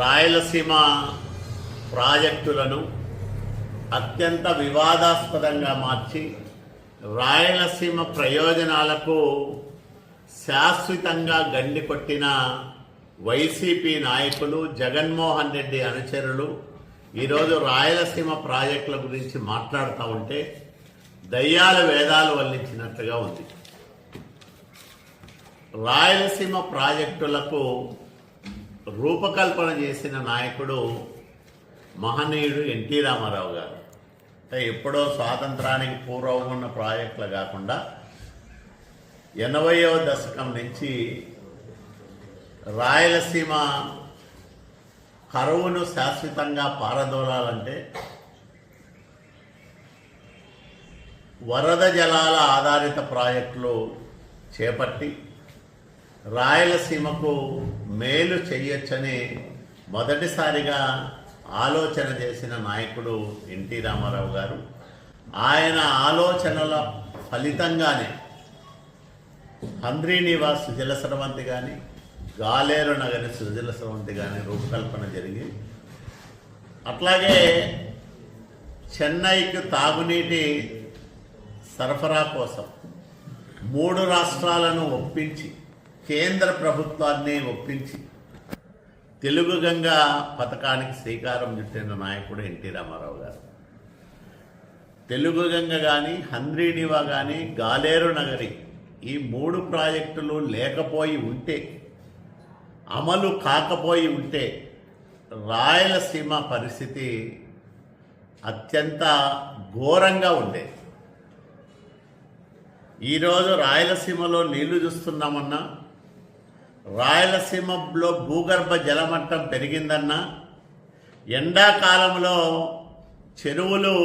రాయలసీమ ప్రాజెక్టులను అత్యంత వివాదాస్పదంగా మార్చి రాయలసీమ ప్రయోజనాలకు శాశ్వతంగా గండి కొట్టిన వైసీపీ నాయకులు జగన్మోహన్ రెడ్డి అనుచరులు ఈరోజు రాయలసీమ ప్రాజెక్టుల గురించి మాట్లాడుతూ ఉంటే దయ్యాల వేదాలు వల్లించినట్లుగా ఉంది. రాయలసీమ ప్రాజెక్టులకు రూపకల్పన చేసిన నాయకుడు మహనీయుడు ఎన్టీ రామారావు గారు. అంటే ఎప్పుడో స్వాతంత్రానికి పూర్వం ఉన్న ప్రాజెక్టులు కాకుండా ఎనభైవ దశకం నుంచి రాయలసీమ కరువును శాశ్వతంగా పారదోలాలంటే వరద జలాల ఆధారిత ప్రాజెక్టులు చేపట్టి రాయలసీమకు మేలు చెయ్యొచ్చని మొదటిసారిగా ఆలోచన చేసిన నాయకుడు ఎన్టీ రామారావు గారు. ఆయన ఆలోచనల ఫలితంగానే హంద్రీ నివాస్ సుజల స్రవంతి కానీ గాలేరు నగరి సుజల స్రవంతి కానీ రూపకల్పన జరిగి అట్లాగే చెన్నైకి తాగునీటి సరఫరా కోసం మూడు రాష్ట్రాలను ఒప్పించి కేంద్ర ప్రభుత్వాన్ని ఒప్పించి తెలుగు గంగా పథకానికి శ్రీకారం చుట్టిన నాయకుడు ఎన్టీ రామారావు గారు. తెలుగు గంగ కానీ హంద్రీనివా కానీ గాలేరు నగరి ఈ మూడు ప్రాజెక్టులు లేకపోయి ఉంటే అమలు కాకపోయి ఉంటే రాయలసీమ పరిస్థితి అత్యంత ఘోరంగా ఉండేది ఈరోజు రాయలసీమలో నీళ్ళు చూస్తున్నామన్నా రాయలసీమలో భూగర్భ జలమట్టం పెరిగిందన్నా ఎండాకాలంలో చెరువులు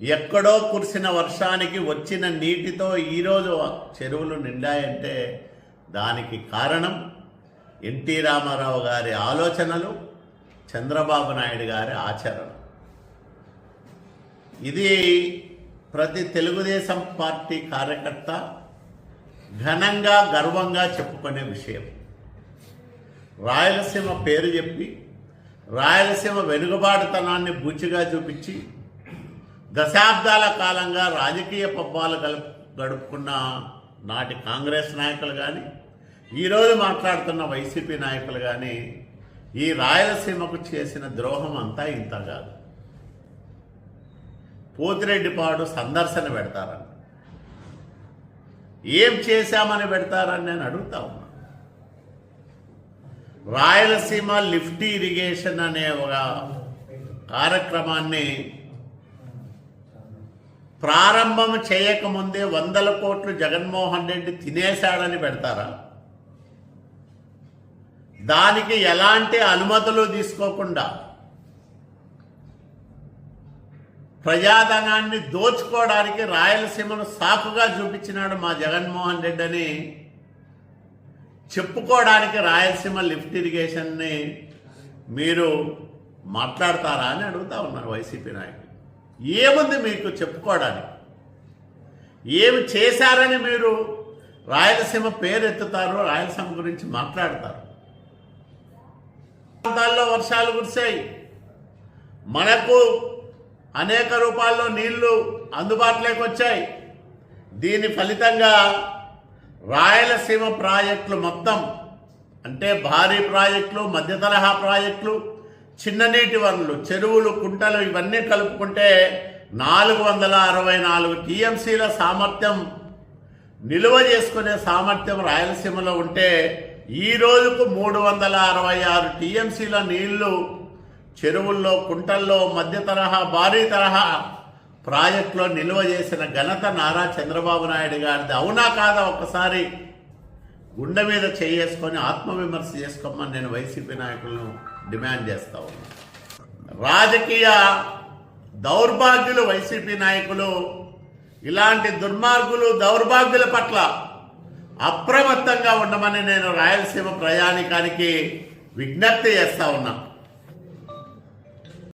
ఎక్కడో కురిసిన వర్షానికి వచ్చిన నీటితో ఈరోజు చెరువులు నిండాయంటే దానికి కారణం ఎన్టీ రామారావు గారి ఆలోచనలు చంద్రబాబు నాయుడు గారి ఆచరణ. ఇది ప్రతి తెలుగుదేశం పార్టీ కార్యకర్త ఘనంగా గర్వంగా చెప్పుకునే విషయం. రాయలసీమ పేరు చెప్పి రాయలసీమ వెనుకబాటుతనాన్ని బూచిగా చూపించి దశాబ్దాల కాలంగా రాజకీయ పబ్బాలు గలుపు గడుపుకున్న నాటి కాంగ్రెస్ నాయకులు కానీ ఈరోజు మాట్లాడుతున్న వైసీపీ నాయకులు కానీ ఈ రాయలసీమకు చేసిన ద్రోహం అంతా ఇంత కాదు. పోతిరెడ్డిపాడు సందర్శన పెడతారని ఏం చేశామని పెడతారని నేను అడుగుతా ఉన్నా. రాయలసీమ లిఫ్ట్ ఇరిగేషన్ అనే ఒక కార్యక్రమాన్ని ప్రారంభం చేయకముందే వందల కోట్లు జగన్మోహన్ రెడ్డి తినేశాడని పెడతారా? దానికి ఎలాంటి అనుమతులు తీసుకోకుండా ప్రజాధనాన్ని దోచుకోవడానికి రాయలసీమను సాకుగా చూపించినాడు మా జగన్మోహన్ రెడ్డి అని చెప్పుకోవడానికి రాయలసీమ లిఫ్ట్ ఇరిగేషన్ని మీరు మాట్లాడతారా అని అడుగుతా ఉన్నారు వైసీపీ నాయకులు. ఏముంది మీకు చెప్పుకోవడానికి? ఏమి చేశారని మీరు రాయలసీమ పేరు ఎత్తుతారు రాయలసీమ గురించి మాట్లాడతారు? ప్రాంతాల్లో వర్షాలు కురిశాయి. మనకు అనేక రూపాల్లో నీళ్ళు అందుబాటులోకి వచ్చాయి. దీని ఫలితంగా రాయలసీమ ప్రాజెక్టులు మొత్తం అంటే భారీ ప్రాజెక్టులు మధ్య తరహా ప్రాజెక్టులు చిన్న నీటి వనరులు చెరువులు కుంటలు ఇవన్నీ కలుపుకుంటే నాలుగు వందల అరవై నాలుగు టీఎంసీల సామర్థ్యం నిలువ చేసుకునే సామర్థ్యం రాయలసీమలో ఉంటే ఈ రోజుకు మూడు వందల అరవై ఆరు టీఎంసీల నీళ్ళు చెరువుల్లో కుంటల్లో మధ్య తరహా భారీ తరహా ప్రాజెక్టులో నిల్వ చేసిన ఘనత నారా చంద్రబాబు నాయుడు గారిది. అవునా కాదా ఒక్కసారి? గుండె మీద చేసుకొని ఆత్మవిమర్శ చేసుకోమని నేను వైసీపీ నాయకులను డిమాండ్ చేస్తా ఉన్నా. రాజకీయ దౌర్భాగ్యులు వైసీపీ నాయకులు ఇలాంటి దుర్మార్గులు దౌర్భాగ్యుల పట్ల అప్రమత్తంగా ఉండమని నేను రాయలసీమ ప్రయాణికానికి విజ్ఞప్తి చేస్తా ఉన్నా.